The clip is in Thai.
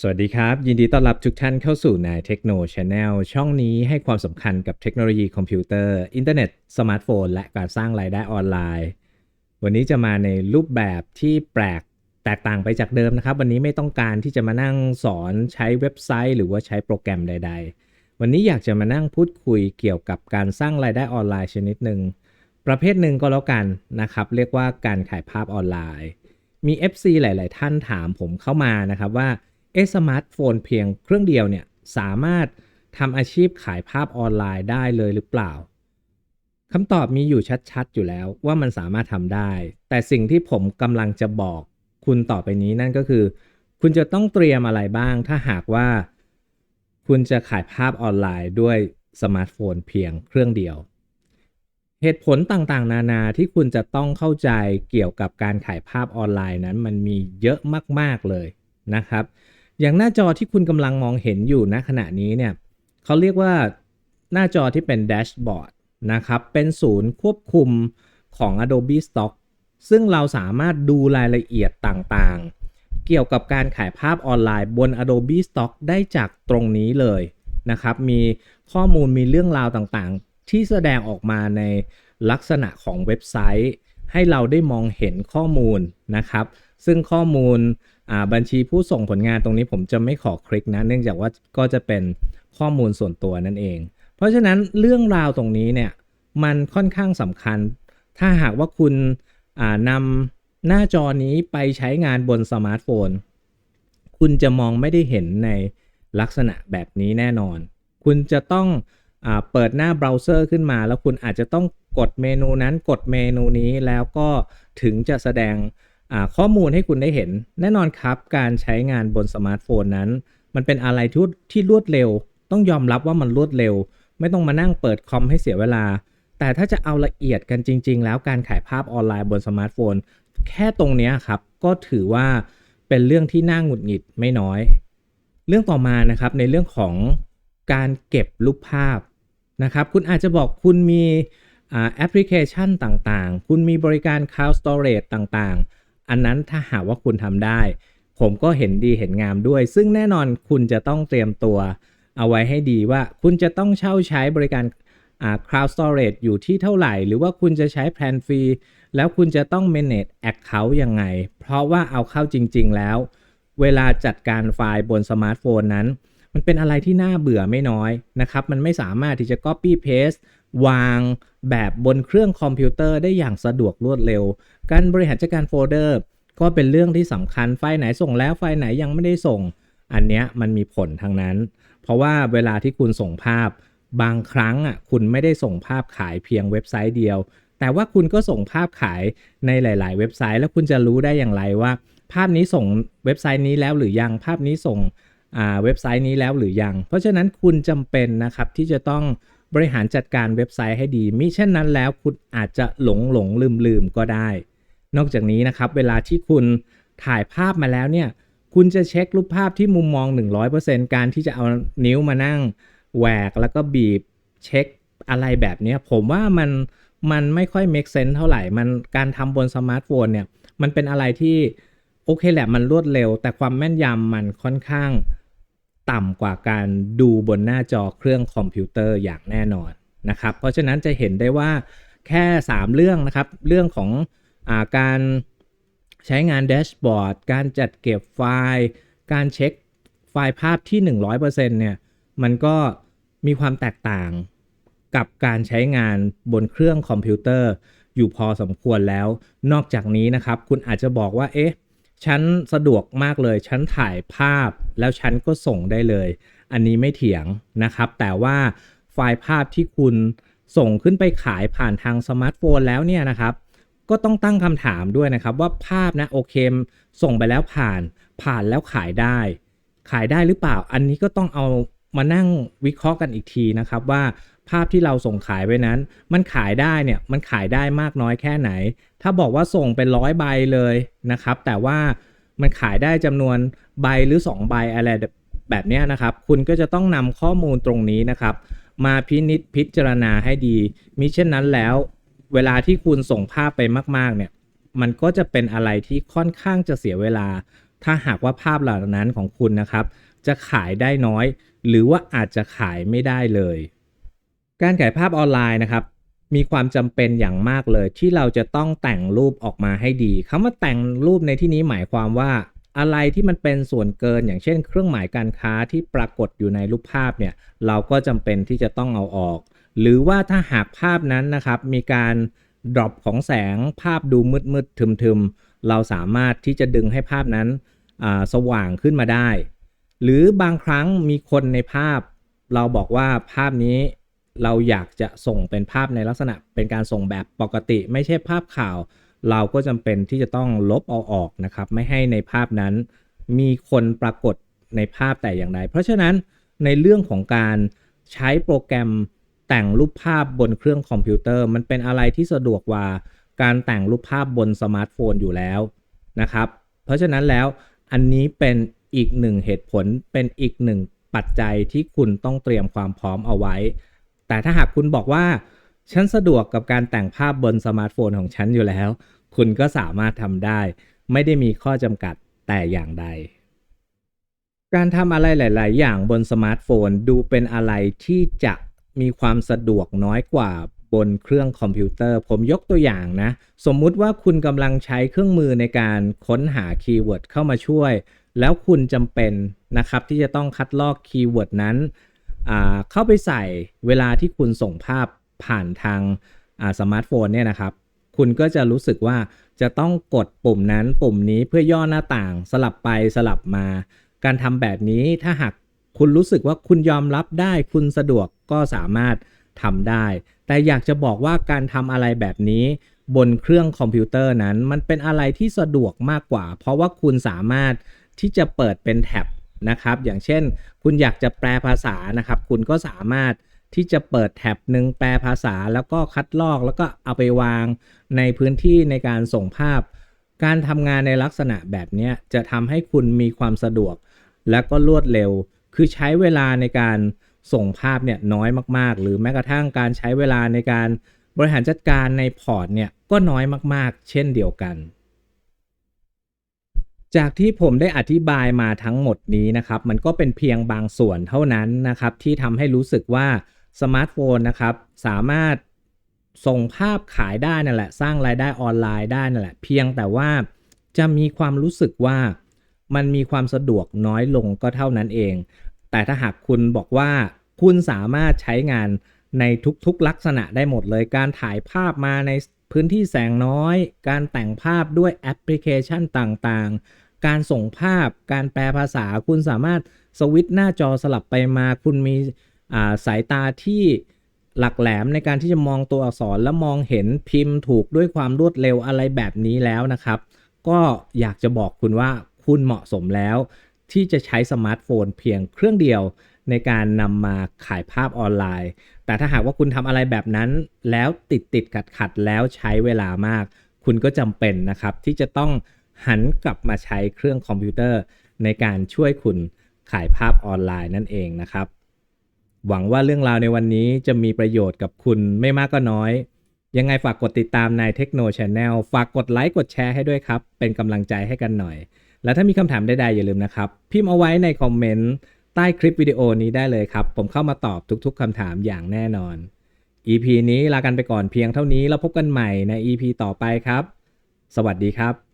สวัสดีครับ ยินดีต้อนรับทุกท่านเข้าสู่นายเทคโนช n แนลช่องนี้ให้ความสำคัญกับเทคโนโลยีคอมพิวเตอร์ อินเทอร์เน็ต สมาร์ทโฟน และการสร้างรายได้ออนไลน์ วันนี้จะมาในรูปแบบที่แปลกแตกต่างไปจากเดิมนะครับ วันนี้ไม่ต้องการที่จะมานั่งสอนใช้เว็บไซต์ หรือว่าใช้โปรแกรมใด ๆ วันนี้อยากจะมานั่งพูดคุยเกี่ยวกับการสร้างรายได้ออนไลน์ชนิดหนึ่งประเภทหนึ่งก็แล้วกันนะครับ เรียกว่าการขายภาพออนไลน์ มี FC หลาย ๆ ท่านถามผมเข้ามานะครับว่า เอสมาร์ทโฟนเพียงเครื่องเดียวเนี่ยสามารถทำอาชีพขายภาพออนไลน์ได้เลยหรือเปล่าคำตอบมีอยู่ชัดๆ อยู่แล้วว่ามันสามารถทำได้ แต่สิ่งที่ผมกำลังจะบอกคุณต่อไปนี้นั่นก็คือ คุณจะต้องเตรียมอะไรบ้าง ถ้าหากว่า คุณจะขายภาพออนไลน์ด้วยสมาร์ทโฟนเพียงเครื่องเดียว เหตุผลต่างๆ นานาที่คุณจะต้องเข้าใจเกี่ยวกับการขายภาพออนไลน์นั้น มันมีเยอะมากๆเลยนะครับ อย่างหน้าจอที่คุณกำลังมองเห็นอยู่ณขณะนี้เนี่ยเขาเรียกว่าหน้าจอที่เป็นแดชบอร์ดนะครับ เป็นศูนย์ควบคุมของ Adobe Stock ซึ่งเราสามารถดูรายละเอียดต่างๆ เกี่ยวกับการขายภาพออนไลน์บน Adobe Stock ได้จากตรงนี้เลยนะครับ มีข้อมูลมีเรื่องราวต่างๆ ที่แสดงออกมาในลักษณะของเว็บไซต์ ให้เราได้มองเห็นข้อมูลนะครับ ซึ่งข้อมูลบัญชีผู้ส่งผลงานตรงนี้ผมจะไม่ขอคลิกนะ เนื่องจากว่าก็จะเป็นข้อมูลส่วนตัวนั่นเอง เพราะฉะนั้นเรื่องราวตรงนี้เนี่ยมันค่อนข้างสำคัญ ถ้าหากว่าคุณนำหน้าจอนี้ไปใช้งานบนสมาร์ทโฟน คุณจะมองไม่ได้เห็นในลักษณะแบบนี้แน่นอน คุณจะต้อง เปิดหน้าเบราว์เซอร์ขึ้นมา แล้วคุณอาจจะต้องกดเมนูนั้นกดเมนูนี้แล้วก็ถึงจะแสดงข้อมูลให้คุณได้เห็น แน่นอนครับ การใช้งานบนสมาร์ทโฟนนั้น มันเป็นอะไรที่ที่รวดเร็ว ต้องยอมรับว่ามันรวดเร็ว ไม่ต้องมานั่งเปิดคอมให้เสียเวลา แต่ถ้าจะเอาละเอียดกันจริง ๆ แล้วการขายภาพออนไลน์บนสมาร์ทโฟน แค่ตรงนี้ครับ ก็ถือว่าเป็นเรื่องที่น่าหงุดหงิดไม่น้อย เรื่องต่อมานะครับในเรื่องของ การเก็บรูปภาพนะครับ คุณอาจจะบอกคุณมีแอปพลิเคชันต่างๆ คุณมีบริการ Cloud Storage ต่างๆ อันนั้นถ้าหากว่าคุณทำได้ ผมก็เห็นดีเห็นงามด้วย ซึ่งแน่นอนคุณจะต้องเตรียมตัว เอาไว้ให้ดีว่าคุณจะต้องเช่าใช้บริการอ่า cloud storage อยู่ที่เท่าไหร่ หรือว่าคุณจะใช้แพลนฟรี แล้วคุณจะต้อง manage account ยังไง เพราะว่าเอาเข้าจริง ๆ แล้ว เวลาจัดการไฟล์บนสมาร์ทโฟนนั้น มันเป็นอะไรที่น่าเบื่อไม่น้อยนะครับ มันไม่สามารถที่จะ copy paste วางแบบบนเครื่องคอมพิวเตอร์ได้อย่างสะดวกรวดเร็ว การบริหารจัดการโฟลเดอร์ก็เป็นเรื่องที่สำคัญไฟล์ไหนส่งแล้วไฟล์ไหนยังไม่ได้ส่ง อันนี้มันมีผลทางนั้น เพราะว่าเวลาที่คุณส่งภาพ บางครั้งอะคุณไม่ได้ส่งภาพขายเพียงเว็บไซต์เดียว แต่ว่าคุณก็ส่งภาพขายในหลาย ๆ เว็บไซต์ แล้วคุณจะรู้ได้อย่างไรว่า ภาพนี้ส่งเว็บไซต์นี้แล้วหรือยังภาพนี้ส่ง เว็บไซต์นี้แล้วหรือยัง เพราะฉะนั้นคุณจำเป็นนะครับที่จะต้องบริหารจัดการเว็บไซต์ให้ดีมิเช่นนั้นแล้วคุณอาจจะหลงหลงลืมลืมก็ได้ นอกจากนี้นะครับเวลาที่คุณถ่ายภาพมาแล้วเนี่ยคุณจะเช็ครูปภาพที่มุมมอง 100%การที่จะเอานิ้วมานั่งแหวกแล้วก็บีบเช็คอะไรแบบนี้ผมว่ามันมันไม่ค่อย make sense เท่าไหร่ มันการทำบนสมาร์ทโฟนเนี่ย มันเป็นอะไรที่โอเคแหละมันรวดเร็ว แต่ความแม่นยำมันค่อนข้าง ต่ำกว่าการดูบนหน้าจอเครื่องคอมพิวเตอร์อย่างแน่นอนนะครับ เพราะฉะนั้นจะเห็นได้ว่าแค่ 3 เรื่องนะครับ เรื่องของอาการใช้งานแดชบอร์ด การจัดเก็บไฟล์ การเช็คไฟล์ภาพที่ 100%เนี่ย มันก็มีความแตกต่างกับการใช้งานบนเครื่องคอมพิวเตอร์ อยู่พอสมควรแล้ว นอกจากนี้นะครับ คุณอาจจะบอกว่า เอ๊ะ ฉันสะดวกมากเลย ฉันถ่ายภาพแล้วฉันก็ส่งได้เลย อันนี้ไม่เถียงนะครับ แต่ว่าไฟล์ภาพที่คุณส่งขึ้นไปขายผ่านทางสมาร์ทโฟนแล้วเนี่ยนะครับ ก็ต้องตั้งคำถามด้วยนะครับ ว่าภาพนะโอเคส่งไปแล้วผ่านผ่านแล้วขายได้ ขายได้หรือเปล่า อันนี้ก็ต้องเอามานั่งวิเคราะห์กันอีกทีนะครับว่า ภาพที่เราส่งขายไปนั้น มันขายได้เนี่ยมันขายได้มากน้อยแค่ไหน ถ้าบอกว่าส่งเป็นร้อยใบเลยนะครับ แต่ว่ามันขายได้จำนวนใบหรือ 2 ใบอะไรแบบนี้นะครับ คุณก็จะต้องนำข้อมูลตรงนี้นะครับ มาพินิจพิจารณาให้ดี มิเช่นนั้นแล้ว เวลาที่คุณส่งภาพไปมาก ๆ เนี่ย มันก็จะเป็นอะไรที่ค่อนข้างจะเสียเวลา ถ้าหากว่าภาพเหล่านั้นของคุณนะครับ จะขายได้น้อย หรือว่าอาจจะขายไม่ได้เลย การขายภาพออนไลน์นะครับ มีความจำเป็นอย่างมากเลย ที่เราจะต้องแต่งรูปออกมาให้ดีคำว่าแต่งรูปในที่นี้หมายความว่า อะไรที่มันเป็นส่วนเกิน อย่างเช่น เครื่องหมายการค้าที่ปรากฏอยู่ในรูปภาพเนี่ยเราก็จำเป็นที่จะต้องเอาออก หรือว่าถ้าหากภาพนั้นนะครับ มีการดรอปของแสงภาพดูมืดมืดๆทึมๆ เราสามารถที่จะดึงให้ภาพนั้นสว่างขึ้นมาได้ หรือบางครั้งมีคนในภาพ เราบอกว่าภาพนี้ เราอยากจะส่งเป็นภาพในลักษณะเป็นการส่งแบบปกติ ไม่ใช่ภาพข่าว เราก็จำเป็นที่จะต้องลบเอาออกนะครับ ไม่ให้ในภาพนั้น มีคนปรากฏในภาพแต่อย่างใดเพราะฉะนั้นในเรื่องของการใช้โปรแกรมแต่งรูปภาพบนเครื่องคอมพิวเตอร์ มันเป็นอะไรที่สะดวกกว่าการแต่งรูปภาพบนสมาร์ทโฟนอยู่แล้วนะครับ เพราะฉะนั้นแล้วอันนี้เป็นอีกหนึ่งเหตุผลเป็นอีกหนึ่งปัจจัยที่คุณต้องเตรียมความพร้อมเอาไว้ แต่ถ้าหากคุณบอกว่า ฉันสะดวกกับการแต่งภาพบนสมาร์ทโฟนของฉันอยู่แล้ว คุณก็สามารถทำได้ ไม่ได้มีข้อจำกัดแต่อย่างใด การทำอะไรหลาย ๆ อย่างบนสมาร์ทโฟนดูเป็นอะไรที่จะมีความสะดวกน้อยกว่าบนเครื่องคอมพิวเตอร์ ผมยกตัวอย่างนะ สมมุติว่าคุณกำลังใช้เครื่องมือในการค้นหาคีย์เวิร์ดเข้ามาช่วย แล้วคุณจำเป็นนะครับที่จะต้องคัดลอกคีย์เวิร์ดนั้น เข้าไปใส่เวลาที่คุณส่งภาพผ่านทางาสมาร์ทโฟนเนี่ยนะครับ คุณก็จะรู้สึกว่าจะต้องกดปุ่มนั้นปุ่มนี้เพื่อย่อหน้าต่างสลับไปสลับมา การทำแบบนี้ถ้าหากคุณรู้สึกว่าคุณยอมรับได้ คุณสะดวกก็สามารถทำได้ แต่อยากจะบอกว่าการทำอะไรแบบนี้ บนเครื่องคอมพิวเตอร์นั้น มันเป็นอะไรที่สะดวกมากกว่า เพราะว่าคุณสามารถที่จะเปิดเป็นแท็บ นะครับ อย่างเช่น คุณอยากจะแปลภาษานะครับ คุณก็สามารถที่จะเปิดแท็บหนึ่งแปลภาษาแล้วก็คัดลอกแล้วก็เอาไปวางในพื้นที่ในการส่งภาพ การทำงานในลักษณะแบบนี้จะทำให้คุณมีความสะดวก และก็รวดเร็ว คือใช้เวลาในการส่งภาพเนี่ยน้อยมากๆ หรือแม้กระทั่งการใช้เวลาในการบริหารจัดการในพอร์ตเนี่ยก็น้อยมากๆ เช่นเดียวกัน จากที่ผมได้อธิบายมาทั้งหมดนี้นะครับ มันก็เป็นเพียงบางส่วนเท่านั้นนะครับ ที่ทำให้รู้สึกว่าสมาร์ทโฟนนะครับ สามารถส่งภาพขายได้นั่นแหละ สร้างรายได้ออนไลน์ได้นั่นแหละ เพียงแต่ว่าจะมีความรู้สึกว่ามันมีความสะดวกน้อยลงก็เท่านั้นเอง แต่ถ้าหากคุณบอกว่าคุณสามารถใช้งานในทุกๆลักษณะได้หมดเลย การถ่ายภาพมาในพื้นที่แสงน้อย การแต่งภาพด้วยแอปพลิเคชันต่างๆ การส่งภาพ การแปลภาษา คุณสามารถสวิตช์หน้าจอสลับไปมา คุณมีาสายตาที่หลักแหลมในการที่จะมองตัวอักษรและมองเห็นพิมพ์ถูกด้วยความรวดเร็วอะไรแบบนี้แล้วนะครับ ก็อยากจะบอกคุณว่าคุณเหมาะสมแล้ว ที่จะใช้สมาร์ทโฟนเพียงเครื่องเดียวในการนำมาขายภาพออนไลน์ แต่ถ้าหากว่าคุณทำอะไรแบบนั้น แล้วติดติดขัดขัดแล้วใช้เวลามาก คุณก็จำเป็นนะครับที่จะต้อง หันกลับมาใช้เครื่องคอมพิวเตอร์ในการช่วยคุณขายภาพออนไลน์นั่นเองนะครับ หวังว่าเรื่องราวในวันนี้จะมีประโยชน์กับคุณไม่มากก็น้อย ยังไงฝากกดติดตามในเทคโนช n แนลฝากกดไลค์กดแชร์ให้ด้วยครับ เป็นกำลังใจให้กันหน่อย แล้วถ้ามีคำถามใดๆอย่าลืมนะครับ พิมพ์เอาไว้ในคอมเมนต์ใต้คลิปวิดีโอนี้ได้เลยครับ ผมเข้ามาตอบทุกๆคำถามอย่างแน่นอน EP นี้ลากันไปก่อนเพียงเท่านี้แล้วพบกันใหม่ใน EP ต่อไปครับ สวัสดีครับ